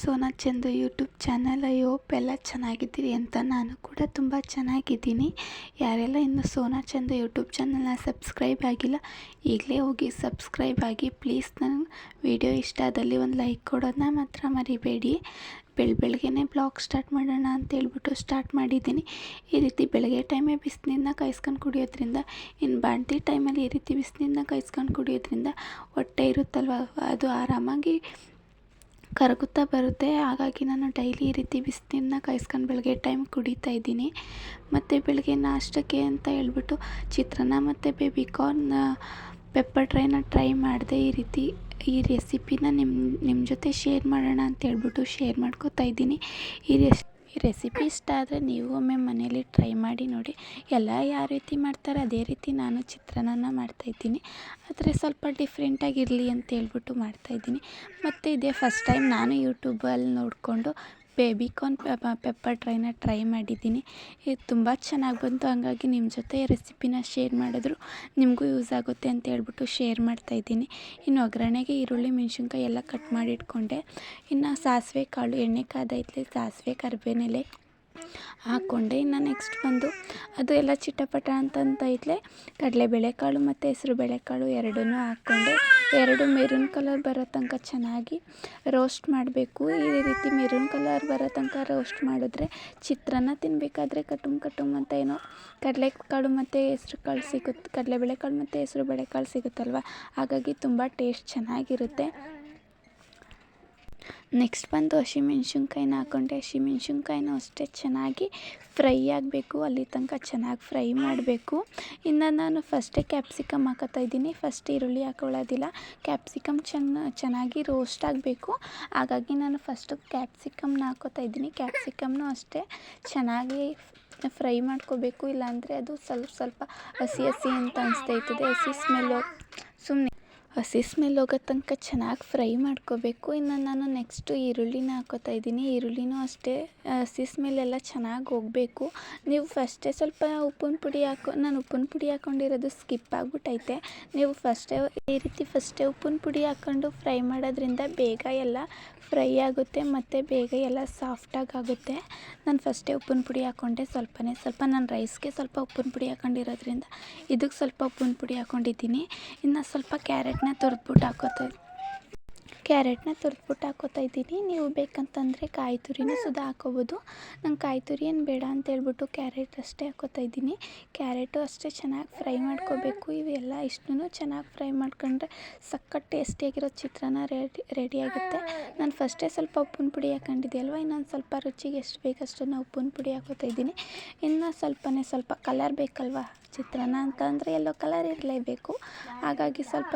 Sona Chandu YouTube channel, ಐ ಎಲ್ಲ ಚೆನ್ನಾಗಿದ್ದೀರಿ ಅಂತ ನಾನು ಕೂಡ ತುಂಬ ಚೆನ್ನಾಗಿದ್ದೀನಿ. ಯಾರೆಲ್ಲ ಇನ್ನು ಸೋನಾ ಚಂದು ಯೂಟ್ಯೂಬ್ ಚಾನಲ್ನ ಸಬ್ಸ್ಕ್ರೈಬ್ ಆಗಿಲ್ಲ, ಈಗಲೇ ಹೋಗಿ ಸಬ್ಸ್ಕ್ರೈಬ್ ಆಗಿ ಪ್ಲೀಸ್ ನನ್ನ ವಿಡಿಯೋ ಇಷ್ಟ ಆದಲ್ಲಿ ಒಂದು ಲೈಕ್ ಕೊಡೋದನ್ನ ಮಾತ್ರ ಮರಿಬೇಡಿ. ಬೆಳ ಬೆಳಗ್ಗೆನೇ ಬ್ಲಾಗ್ ಸ್ಟಾರ್ಟ್ ಮಾಡೋಣ ಅಂತ ಹೇಳ್ಬಿಟ್ಟು ಸ್ಟಾರ್ಟ್ ಮಾಡಿದ್ದೀನಿ. ಈ ರೀತಿ ಬೆಳಗ್ಗೆ ಟೈಮೇ ಬಿಸಿನೀರನ್ನ ಕಾಯಿಸ್ಕೊಂಡು ಕುಡಿಯೋದ್ರಿಂದ, ಇನ್ನು ಬಾಣ್ತಿ ಟೈಮಲ್ಲಿ ಈ ರೀತಿ ಬಿಸಿನೀರನ್ನ ಕಾಯಿಸ್ಕೊಂಡು ಕುಡಿಯೋದ್ರಿಂದ ಹೊಟ್ಟೆ ಇರುತ್ತಲ್ವ, ಅದು ಆರಾಮಾಗಿ ಕರಗುತ್ತಾ ಬರುತ್ತೆ. ಹಾಗಾಗಿ ನಾನು ಡೈಲಿ ಈ ರೀತಿ ಬಿಸಿನೀರನ್ನ ಕಾಯಿಸ್ಕೊಂಡು ಬೆಳಗ್ಗೆ ಟೈಮ್ ಕುಡಿತಾ ಇದ್ದೀನಿ. ಮತ್ತು ಬೆಳಗ್ಗೆ ನಾಷ್ಟಕ್ಕೆ ಅಂತ ಹೇಳ್ಬಿಟ್ಟು ಚಿತ್ರಾನ್ನ ಮತ್ತು ಬೇಬಿಕಾರ್ನ್ ಪೆಪ್ಪರ್ ಡ್ರೈನ ಟ್ರೈ ಮಾಡಿದೆ ಈ ರೀತಿ ಈ ರೆಸಿಪಿನ ನಿಮ್ಮ ನಿಮ್ಮ ಜೊತೆ ಶೇರ್ ಮಾಡೋಣ ಅಂತ ಹೇಳ್ಬಿಟ್ಟು ಶೇರ್ ಮಾಡ್ಕೋತಾ ಇದ್ದೀನಿ. ಈ ರೆಸ್ ರೆಸಿಪಿ ಇಷ್ಟ ಆದರೆ ನೀವು ಒಮ್ಮೆ ಮನೇಲಿ ಟ್ರೈ ಮಾಡಿ ನೋಡಿ. ಎಲ್ಲ ಯಾವ ರೀತಿ ಮಾಡ್ತಾರೆ ಅದೇ ರೀತಿ ನಾನು ಚಿತ್ರಾನ್ನ ಮಾಡ್ತಾಯಿದ್ದೀನಿ ಆದರೆ ಸ್ವಲ್ಪ ಡಿಫ್ರೆಂಟಾಗಿರಲಿ ಅಂತ ಹೇಳ್ಬಿಟ್ಟು ಮಾಡ್ತಾಯಿದ್ದೀನಿ ಮತ್ತು ಇದೇ ಫಸ್ಟ್ ಟೈಮ್ ನಾನು ಯೂಟ್ಯೂಬಲ್ಲಿ ನೋಡಿಕೊಂಡು ಬೇಬಿಕಾರ್ನ್ ಪೆಪ್ಪರ್ ಟ್ರೈನ ಟ್ರೈ ಮಾಡಿದ್ದೀನಿ. ಇದು ತುಂಬ ಚೆನ್ನಾಗಿ ಬಂತು. ಹಂಗಾಗಿ ನಿಮ್ಮ ಜೊತೆ ರೆಸಿಪಿನ ಶೇರ್ ಮಾಡಿದ್ರು. ನಿಮಗೂ ಯೂಸ್ ಆಗುತ್ತೆ ಅಂತ ಹೇಳ್ಬಿಟ್ಟು ಶೇರ್ ಮಾಡ್ತಾಯಿದ್ದೀನಿ ಇನ್ನು ಒಗ್ಗರಣೆಗೆ ಈರುಳ್ಳಿ, ಮೆಣಸಿನ್ಕಾಯಿ ಎಲ್ಲ ಕಟ್ ಮಾಡಿ ಇಟ್ಕೊಂಡೆ. ಇನ್ನು ಸಾಸಿವೆ ಕಾಳು, ಎಣ್ಣೆ ಕಾದೈತ್ಲೆ ಸಾಸಿವೆ ಕರಿಬೇನೆಲೆ ಹಾಕ್ಕೊಂಡೆ ಇನ್ನು ನೆಕ್ಸ್ಟ್ ಬಂದು ಅದು ಎಲ್ಲ ಚಿಟಪಟ ಅಂತಂತ ಕಡಲೆಬೇಳೆ ಕಾಳು ಮತ್ತು ಹೆಸ್ರು ಬೇಳೆಕಾಳು ಎರಡನ್ನೂ ಹಾಕ್ಕೊಂಡೆ ಎರಡು ಮೆರೂನ್ ಕಲರ್ ಬರೋ ತನಕ ಚೆನ್ನಾಗಿ ರೋಸ್ಟ್ ಮಾಡಬೇಕು. ಈ ರೀತಿ ಮೆರೂನ್ ಕಲರ್ ಬರೋ ತನಕ ರೋಸ್ಟ್ ಮಾಡಿದ್ರೆ ಚಿತ್ರಾನ್ನ ತಿನ್ನಬೇಕಾದ್ರೆ ಕಟುಮ್ ಕಟುಮ್ ಅಂತ ಏನೋ ಕಡಲೆಕಾಳು ಮತ್ತು ಹೆಸ್ರು ಕಾಳು ಸಿಗುತ್ತೆ ಕಡಲೆಬೇಳೆ ಕಾಳು ಮತ್ತು ಹೆಸ್ರು ಬೇಳೆಕಾಳು ಸಿಗುತ್ತಲ್ವ? ಹಾಗಾಗಿ ತುಂಬ ಟೇಸ್ಟ್ ಚೆನ್ನಾಗಿರುತ್ತೆ. ನೆಕ್ಸ್ಟ್ ಬಂದು ಹಸಿಮೆಣ್ಸಿನ್ಕಾಯಿನ ಹಾಕ್ಕೊಂಡೆ ಹಸಿಮೆಣ್ಸಿನ್ಕಾಯಿನೂ ಅಷ್ಟೇ ಚೆನ್ನಾಗಿ ಫ್ರೈ ಆಗಬೇಕು. ಅಲ್ಲಿ ತನಕ ಚೆನ್ನಾಗಿ ಫ್ರೈ ಮಾಡಬೇಕು. ಇನ್ನು ನಾನು ಫಸ್ಟೇ ಕ್ಯಾಪ್ಸಿಕಮ್ ಹಾಕೋತಾ ಇದ್ದೀನಿ. ಫಸ್ಟ್ ಈರುಳ್ಳಿ ಹಾಕೊಳ್ಳೋದಿಲ್ಲ. ಕ್ಯಾಪ್ಸಿಕಮ್ ಚೆನ್ನ, ಚೆನ್ನಾಗಿ ರೋಸ್ಟ್ ಆಗಬೇಕು. ಹಾಗಾಗಿ ನಾನು ಫಸ್ಟು ಕ್ಯಾಪ್ಸಿಕಮ್ನ ಹಾಕೋತಾ ಇದ್ದೀನಿ. ಕ್ಯಾಪ್ಸಿಕಮ್ನೂ ಅಷ್ಟೇ ಚೆನ್ನಾಗಿ ಫ್ರೈ ಮಾಡ್ಕೋಬೇಕು. ಇಲ್ಲಾಂದರೆ ಅದು ಸ್ವಲ್ಪ ಸ್ವಲ್ಪ ಹಸಿ ಹಸಿ ಅಂತ ಅನಿಸ್ತೈತದೆ ಹಸಿ ಸ್ಮೆಲ್ಲು ಸುಮ್ಮನೆ ಹಸಿ ಸ್ಮೆಲ್ ಹೋಗೋ ತನಕ ಚೆನ್ನಾಗಿ ಫ್ರೈ ಮಾಡ್ಕೋಬೇಕು. ಇನ್ನು ನಾನು ನೆಕ್ಸ್ಟು ಈರುಳ್ಳಿನ ಹಾಕೋತಾ ಇದ್ದೀನಿ. ಈರುಳ್ಳಿನೂ ಅಷ್ಟೇ, ಹಸಿ ಸ್ಮೆಲ್ ಎಲ್ಲ ಚೆನ್ನಾಗಿ ಹೋಗಬೇಕು. ನೀವು ಫಸ್ಟೇ ಸ್ವಲ್ಪ ಉಪ್ಪಿನ ಪುಡಿ ಹಾಕೋ, ನಾನು ಉಪ್ಪಿನ ಪುಡಿ ಹಾಕೊಂಡಿರೋದು ಸ್ಕಿಪ್ ಆಗಿಬಿಟ್ಟೈತೆ ನೀವು ಫಸ್ಟೇ ಈ ರೀತಿ ಫಸ್ಟೇ ಉಪ್ಪಿನ ಪುಡಿ ಹಾಕ್ಕೊಂಡು ಫ್ರೈ ಮಾಡೋದ್ರಿಂದ ಬೇಗ ಎಲ್ಲ ಫ್ರೈ ಆಗುತ್ತೆ, ಮತ್ತು ಬೇಗ ಎಲ್ಲ ಸಾಫ್ಟಾಗಿ ಆಗುತ್ತೆ. ನಾನು ಫಸ್ಟೇ ಉಪ್ಪಿನ ಪುಡಿ ಹಾಕ್ಕೊಂಡೆ ಸ್ವಲ್ಪನೇ, ಸ್ವಲ್ಪ ನಾನು ರೈಸ್ಗೆ ಸ್ವಲ್ಪ ಉಪ್ಪಿನ ಪುಡಿ ಹಾಕ್ಕೊಂಡಿರೋದ್ರಿಂದ ಇದಕ್ಕೆ ಸ್ವಲ್ಪ ಉಪ್ಪಿನ ಪುಡಿ ಹಾಕ್ಕೊಂಡಿದ್ದೀನಿ ಇನ್ನು ಸ್ವಲ್ಪ ಕ್ಯಾರೆಟ್ನ ತುರಿದ್ಬಿಟ್ಟು ಹಾಕೋತಾ ಕ್ಯಾರೆಟ್ನ ತುರಿದ್ಬಿಟ್ಟು ಹಾಕೋತಾ ಇದ್ದೀನಿ. ನೀವು ಬೇಕಂತಂದರೆ ಕಾಯಿ ತುರಿನೂ ಸುದ ಹಾಕೋಬೋದು. ನಂಗೆ ಕಾಯಿ ತುರಿ ಏನು ಬೇಡ ಅಂತ ಹೇಳ್ಬಿಟ್ಟು ಕ್ಯಾರೆಟ್ ಅಷ್ಟೇ ಹಾಕೋತಾ ಇದ್ದೀನಿ. ಕ್ಯಾರೆಟು ಅಷ್ಟೇ ಚೆನ್ನಾಗಿ ಫ್ರೈ ಮಾಡ್ಕೋಬೇಕು. ಇವೆಲ್ಲ ಇಷ್ಟನ್ನು ಚೆನ್ನಾಗಿ ಫ್ರೈ ಮಾಡ್ಕೊಂಡ್ರೆ ಸಖತ್ ಟೇಸ್ಟಿಯಾಗಿರೋ ಚಿತ್ರಾನ್ನ ರೆಡಿ ರೆಡಿಯಾಗುತ್ತೆ ನಾನು ಫಸ್ಟೇ ಸ್ವಲ್ಪ ಉಪ್ಪಿನ ಪುಡಿ ಹಾಕೊಂಡಿದ್ದೆ ಅಲ್ವ? ಇನ್ನೊಂದು ಸ್ವಲ್ಪ ರುಚಿಗೆ ಎಷ್ಟು ಬೇಕಷ್ಟನ್ನು ಉಪ್ಪಿನ ಪುಡಿ ಹಾಕೋತಾ ಇದ್ದೀನಿ. ಇನ್ನು ಸ್ವಲ್ಪನೇ ಸ್ವಲ್ಪ ಕಲರ್ ಬೇಕಲ್ವ ಚಿತ್ರಾನ್ನ ಅಂತಂದರೆ ಎಲ್ಲೋ ಕಲರ್ ಇರಲೇಬೇಕು. ಹಾಗಾಗಿ ಸ್ವಲ್ಪ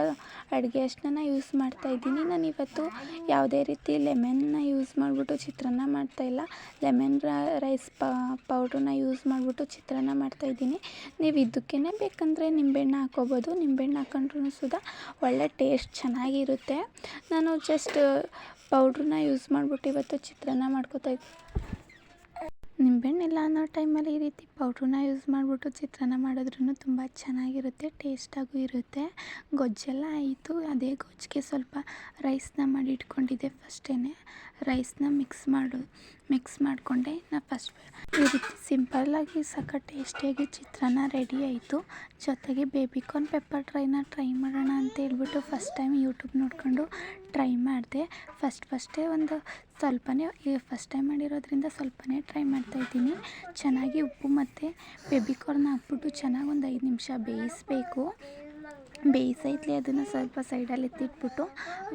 ಅಡುಗೆ ಅಷ್ಟನ್ನ ಯೂಸ್ ಮಾಡ್ತಾ ಇದ್ದೀನಿ. ನಾನು ಇವತ್ತು ಯಾವುದೇ ರೀತಿ ಲೆಮನ್ನ ಯೂಸ್ ಮಾಡಿಬಿಟ್ಟು ಚಿತ್ರಾನ್ನ ಮಾಡ್ತಾಯಿಲ್ಲ ಲೆಮನ್ ರೈಸ್ ಪೌಡ್ರನ್ನ ಯೂಸ್ ಮಾಡಿಬಿಟ್ಟು ಚಿತ್ರಾನ್ನ ಮಾಡ್ತಾಯಿದ್ದೀನಿ ನೀವು ಇದಕ್ಕೇ ಬೇಕಂದರೆ ನಿಂಬೆಹಣ್ಣು ಹಾಕೋಬೋದು. ನಿಂಬೆಹಣ್ಣು ಹಾಕೊಂಡ್ರೂ ಸುದ ಒಳ್ಳೆ ಟೇಸ್ಟ್ ಚೆನ್ನಾಗಿರುತ್ತೆ. ನಾನು ಜಸ್ಟ್ ಪೌಡ್ರನ್ನ ಯೂಸ್ ಮಾಡಿಬಿಟ್ಟು ಇವತ್ತು ಚಿತ್ರಾನ್ನ ಮಾಡ್ಕೋತಾ ನಿಂಬೆಹಣ್ಣು ಇಲ್ಲ ಅನ್ನೋ ಟೈಮಲ್ಲಿ ಈ ರೀತಿ ಪೌಡ್ರನ್ನ ಯೂಸ್ ಮಾಡಿಬಿಟ್ಟು ಚಿತ್ರಾನ್ನ ಮಾಡಿದ್ರೂ ತುಂಬ ಚೆನ್ನಾಗಿರುತ್ತೆ, ಟೇಸ್ಟಾಗೂ ಇರುತ್ತೆ. ಗೊಜ್ಜೆಲ್ಲ ಆಯಿತು, ಅದೇ ಗೊಜ್ಜಿಗೆ ಸ್ವಲ್ಪ ರೈಸ್ನ ಮಾಡಿ ಇಟ್ಕೊಂಡಿದ್ದೆ ಫಸ್ಟೇ ರೈಸ್ನ ಮಿಕ್ಸ್ ಮಾಡು, ಮಿಕ್ಸ್ ಮಾಡಿಕೊಂಡೆ ನಾ ಫಸ್ಟ್ ಈ ರೀತಿ ಸಿಂಪಲ್ಲಾಗಿ ಸಖತ್ ಟೇಸ್ಟಿಯಾಗಿ ಚಿತ್ರಾನ್ನ ರೆಡಿ ಆಯಿತು. ಜೊತೆಗೆ ಬೇಬಿಕಾರ್ನ್ ಪೆಪ್ಪರ್ ಟ್ರೈನ ಟ್ರೈ ಮಾಡೋಣ ಅಂತ ಹೇಳ್ಬಿಟ್ಟು ಫಸ್ಟ್ ಟೈಮ್ ಯೂಟ್ಯೂಬ್ ನೋಡಿಕೊಂಡು ಟ್ರೈ ಮಾಡಿದೆ. ಫಸ್ಟ್ ಫಸ್ಟೇ ಒಂದು ಸ್ವಲ್ಪನೇ ಈ ಫಸ್ಟ್ ಟೈಮ್ ಮಾಡಿರೋದ್ರಿಂದ ಸ್ವಲ್ಪನೇ ಟ್ರೈ ಮಾಡ್ತಾಯಿದ್ದೀನಿ ಚೆನ್ನಾಗಿ ಉಪ್ಪು ಮತ್ತು ಬೇಬಿಕಾರ್ನ್ ಹಾಕ್ಬಿಟ್ಟು ಚೆನ್ನಾಗಿ ಒಂದು ಐದು ನಿಮಿಷ ಬೇಯಿಸಬೇಕು. ಬೇಯಿಸೈತ್ಲೆ ಅದನ್ನು ಸ್ವಲ್ಪ ಸೈಡಲ್ಲಿ ಎತ್ತಿಟ್ಬಿಟ್ಟು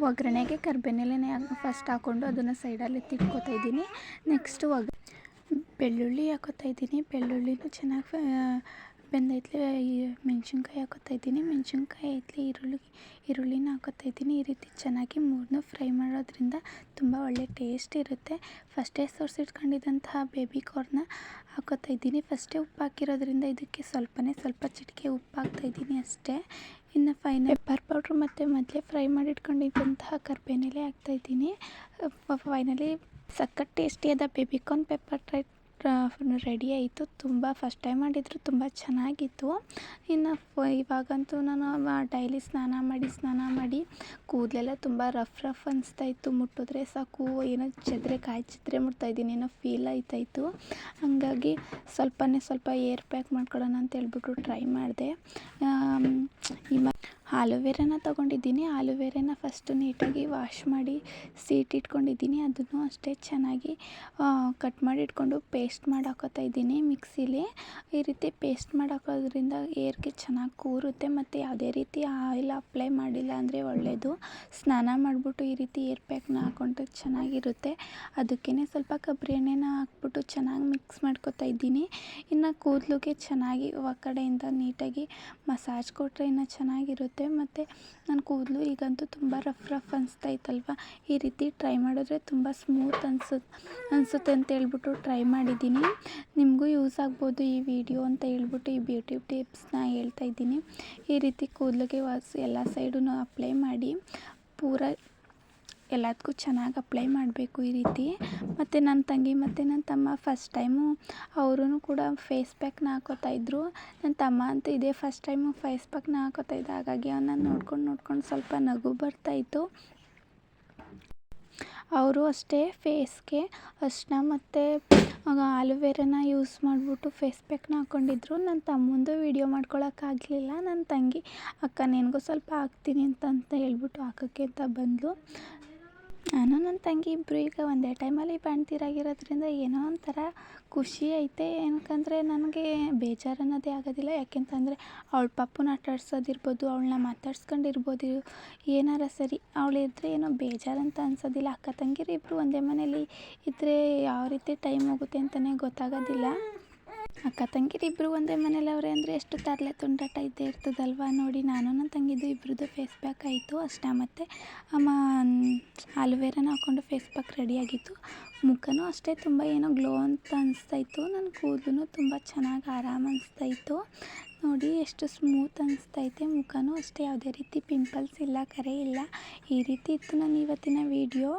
ಒಗ್ಗರಣೆಗೆ ಕರ್ಬೇನೆಲೆನೇ ಫಸ್ಟ್ ಹಾಕ್ಕೊಂಡು ಅದನ್ನು ಸೈಡಲ್ಲಿ ಎತ್ತಿಟ್ಕೋತಾ ಇದ್ದೀನಿ. ನೆಕ್ಸ್ಟು ಒಗ್, ಬೆಳ್ಳುಳ್ಳಿ ಹಾಕೋತಾ ಇದ್ದೀನಿ. ಬೆಳ್ಳುಳ್ಳಿನೂ ಚೆನ್ನಾಗಿ ಬೆಂದೈತ್ಲೆ ಮೆಣ್ಸಿನ್ಕಾಯಿ ಹಾಕೋತಾ ಇದ್ದೀನಿ ಮೆಣ್ಸಿನ್ಕಾಯಿ ಐತ್ಲೆ, ಈರುಳ್ಳಿ, ಈರುಳ್ಳಿನ ಹಾಕೋತಾ ಇದ್ದೀನಿ ಈ ರೀತಿ ಚೆನ್ನಾಗಿ ಮೂರನ್ನೂ ಫ್ರೈ ಮಾಡೋದ್ರಿಂದ ತುಂಬ ಒಳ್ಳೆ ಟೇಸ್ಟ್ ಇರುತ್ತೆ. ಫಸ್ಟೇ ಸೋರ್ಸಿಟ್ಕೊಂಡಿದ್ದಂತಹ ಬೇಬಿ ಕಾರ್ನ್ನ ಹಾಕೋತಾ ಇದ್ದೀನಿ ಫಸ್ಟೇ ಉಪ್ಪು ಹಾಕಿರೋದ್ರಿಂದ ಇದಕ್ಕೆ ಸ್ವಲ್ಪನೇ ಸ್ವಲ್ಪ ಚಿಟಿಕೆ ಉಪ್ಪು ಹಾಕ್ತಾಯಿದ್ದೀನಿ ಅಷ್ಟೇ. ಇನ್ನು ಫೈನ್ ಪೆಪ್ಪರ್ ಪೌಡ್ರ್ ಮತ್ತು ಮೊದಲೇ ಫ್ರೈ ಮಾಡಿ ಇಟ್ಕೊಂಡಿದ್ದಂತಹ ಕರ್ಬೇನೆಲೆ ಹಾಕ್ತಾಯಿದ್ದೀನಿ ಫೈನಲಿ ಸಖತ್ ಟೇಸ್ಟಿಯಾದ baby corn pepper try ready ಆಯಿತು. ತುಂಬ ಫಸ್ಟ್ ಟೈಮ್ ಮಾಡಿದ್ರು, ತುಂಬ ಚೆನ್ನಾಗಿತ್ತು. ಇನ್ನು ಫ, ಇವಾಗಂತೂ ನಾನು ಡೈಲಿ ಸ್ನಾನ ಮಾಡಿ ಸ್ನಾನ ಮಾಡಿ, ಕೂದಲೆಲ್ಲ ತುಂಬ ರಫ್ ರಫ್ ಅನಿಸ್ತಾ ಇತ್ತು. ಮುಟ್ಟಿದ್ರೆ ಸಾಕು, ಏನೋ ಚದ್ರೆ, ಕಾಯಿ ಚದ್ರೆ ಮುಟ್ತಾಯಿದ್ದೀನಿ ಏನೋ ಫೀಲ್ ಆಯ್ತಾಯಿತ್ತು ಹಾಗಾಗಿ ಸ್ವಲ್ಪನೇ ಸ್ವಲ್ಪ ಏರ್ ಪ್ಯಾಕ್ ಮಾಡ್ಕೊಳ್ಳೋಣ ಅಂತ ಹೇಳ್ಬಿಟ್ಟು ಟ್ರೈ ಮಾಡಿದೆ. ಆಲೋವೆರಾನ ತಗೊಂಡಿದ್ದೀನಿ. ಆಲೋವೆರಾನ ಫಸ್ಟು ನೀಟಾಗಿ ವಾಶ್ ಮಾಡಿ ಸೀಟ್ ಇಟ್ಕೊಂಡಿದ್ದೀನಿ. ಅದನ್ನು ಅಷ್ಟೇ ಚೆನ್ನಾಗಿ ಕಟ್ ಮಾಡಿ ಇಟ್ಕೊಂಡು ಪೇಸ್ಟ್ ಮಾಡಿ ಇದ್ದೀನಿ ಮಿಕ್ಸಿಲಿ ಈ ರೀತಿ ಪೇಸ್ಟ್ ಮಾಡಿ ಏರ್ಗೆ ಚೆನ್ನಾಗಿ ಕೂರುತ್ತೆ ಮತ್ತು ಯಾವುದೇ ರೀತಿ ಆಯಿಲ್ ಅಪ್ಲೈ ಮಾಡಿಲ್ಲ ಅಂದರೆ ಒಳ್ಳೆಯದು ಸ್ನಾನ ಮಾಡಿಬಿಟ್ಟು ಈ ರೀತಿ ಏರ್ ಪ್ಯಾಕ್ನ ಹಾಕೊಂಡ್ರೆ ಚೆನ್ನಾಗಿರುತ್ತೆ. ಅದಕ್ಕೇ ಸ್ವಲ್ಪ ಕೊಬ್ಬರಿ ಎಣ್ಣೆನ ಹಾಕ್ಬಿಟ್ಟು ಚೆನ್ನಾಗಿ ಮಿಕ್ಸ್ ಮಾಡ್ಕೊತಾ ಇದ್ದೀನಿ. ಇನ್ನು ಕೂದಲಿಗೆ ಚೆನ್ನಾಗಿ ಆ ಕಡೆಯಿಂದ ನೀಟಾಗಿ ಮಸಾಜ್ ಕೊಟ್ಟರೆ ಇನ್ನೂ ಚೆನ್ನಾಗಿರುತ್ತೆ. ಮತ್ತು ನನ್ನ ಕೂದಲು ಈಗಂತೂ ತುಂಬ ರಫ್ ರಫ್ ಅನಿಸ್ತಾ ಇತ್ತಲ್ವ ಈ ರೀತಿ ಟ್ರೈ ಮಾಡಿದ್ರೆ ತುಂಬ ಸ್ಮೂತ್ ಅನ್ಸುತ್ತೆ ಅನಿಸುತ್ತೆ ಅಂತ ಹೇಳ್ಬಿಟ್ಟು ಟ್ರೈ ಮಾಡಿದ್ದೀನಿ. ನಿಮಗೂ ಯೂಸ್ ಆಗ್ಬೋದು ಈ ವಿಡಿಯೋ ಅಂತ ಹೇಳ್ಬಿಟ್ಟು ಈ ಬ್ಯೂಟಿ ಟಿಪ್ಸ್ನ ಹೇಳ್ತಾ ಇದ್ದೀನಿ. ಈ ರೀತಿ ಕೂದಲಿಗೆ ವಾಸ್ ಎಲ್ಲ ಸೈಡೂ ಅಪ್ಲೈ ಮಾಡಿ. ಪೂರ ಎಲ್ಲದಕ್ಕೂ ಚೆನ್ನಾಗಿ ಅಪ್ಲೈ ಮಾಡಬೇಕು ಈ ರೀತಿ. ಮತ್ತು ನನ್ನ ತಂಗಿ ಮತ್ತು ನನ್ನ ತಮ್ಮ ಫಸ್ಟ್ ಟೈಮು ಅವರೂ ಕೂಡ ಫೇಸ್ ಪ್ಯಾಕ್ನ ಹಾಕೋತಾ ಇದ್ದರು ನನ್ನ ತಮ್ಮ ಅಂತೂ ಇದೇ ಫಸ್ಟ್ ಟೈಮು ಫೇಸ್ ಪ್ಯಾಕ್ನ ಹಾಕೋತಾ ಇದ್ದ. ಹಾಗಾಗಿ ಅವನ್ನ ನೋಡ್ಕೊಂಡು ನೋಡ್ಕೊಂಡು ಸ್ವಲ್ಪ ನಗು ಬರ್ತಾಯಿತ್ತು ಅವರು ಅಷ್ಟೇ ಫೇಸ್ಗೆ ಅರಿಶಿನ ಮತ್ತು ಆಲೋವೆರಾನ ಯೂಸ್ ಮಾಡಿಬಿಟ್ಟು ಫೇಸ್ ಪ್ಯಾಕ್ನ ಹಾಕ್ಕೊಂಡಿದ್ರು ನನ್ನ ತಮ್ಮಂದು ವೀಡಿಯೋ ಮಾಡ್ಕೊಳಕ್ಕಾಗಲಿಲ್ಲ ನನ್ನ ತಂಗಿ, ಅಕ್ಕ, ನಿನಗೂ ಸ್ವಲ್ಪ ಹಾಕ್ತೀನಿ ಅಂತ ಅಂತ ಹೇಳ್ಬಿಟ್ಟು ಹಾಕೋಕ್ಕೆ ಅಂತ ಬಂದಳು ನಾನು ನನ್ನ ತಂಗಿ ಇಬ್ಬರು ಈಗ ಒಂದೇ ಟೈಮಲ್ಲಿ ಬಾಣ್ತೀರಾಗಿರೋದ್ರಿಂದ ಏನೋ ಒಂಥರ ಖುಷಿ ಐತೆ ಏನಕ್ಕಂದರೆ ನನಗೆ ಬೇಜಾರು ಅನ್ನೋದೇ ಆಗೋದಿಲ್ಲ. ಯಾಕೆಂತಂದರೆ ಅವಳ ಪಪ್ಪನ ಆಟ ಆಡ್ಸೋದಿರ್ಬೋದು ಅವಳನ್ನ ಮಾತಾಡ್ಸ್ಕೊಂಡಿರ್ಬೋದು, ಏನಾರ ಸರಿ ಅವಳಿದ್ರೆ ಏನೋ ಬೇಜಾರು ಅಂತ ಅನ್ಸೋದಿಲ್ಲ. ಅಕ್ಕ ತಂಗಿರು ಇಬ್ಬರು ಒಂದೇ ಮನೇಲಿ ಇದ್ದರೆ ಯಾವ ರೀತಿ ಟೈಮ್ ಹೋಗುತ್ತೆ ಅಂತಲೇ ಗೊತ್ತಾಗೋದಿಲ್ಲ. ಅಕ್ಕ ತಂಗಿರು ಇಬ್ಬರು ಒಂದೇ ಮನೇಲಿ ಅವರೇ ಅಂದರೆ ಎಷ್ಟು ತರಲೆ ತುಂಟಾಟ ಇದ್ದೇ ಇರ್ತದಲ್ವ? ನೋಡಿ, ನಾನು ನನ್ನ ತಂಗಿದ್ದು ಇಬ್ಬರದ್ದು ಫೇಸ್ ಪ್ಯಾಕ್ ಆಯಿತು ಅಷ್ಟೇ. ಮತ್ತು ಅಮ್ಮ ಆಲೋವೆರಾನ ಹಾಕ್ಕೊಂಡು ಫೇಸ್ ಪ್ಯಾಕ್ ರೆಡಿಯಾಗಿತ್ತು ಮುಖನೂ ಅಷ್ಟೇ ತುಂಬ ಏನೋ ಗ್ಲೋ ಅಂತ ಅನಿಸ್ತಾಯಿತ್ತು. ನನ್ನ ಕೂದಲು ತುಂಬ ಚೆನ್ನಾಗಿ ಆರಾಮ ಅನಿಸ್ತಾಯಿತ್ತು. ನೋಡಿ, ಎಷ್ಟು ಸ್ಮೂತ್ ಅನಿಸ್ತೈತೆ ಮುಖನೂ ಅಷ್ಟೇ. ಯಾವುದೇ ರೀತಿ ಪಿಂಪಲ್ಸ್ ಇಲ್ಲ, ಕರೆ ಇಲ್ಲ. ಈ ರೀತಿ ಇತ್ತು ನಾನು ಇವತ್ತಿನ ವೀಡಿಯೋ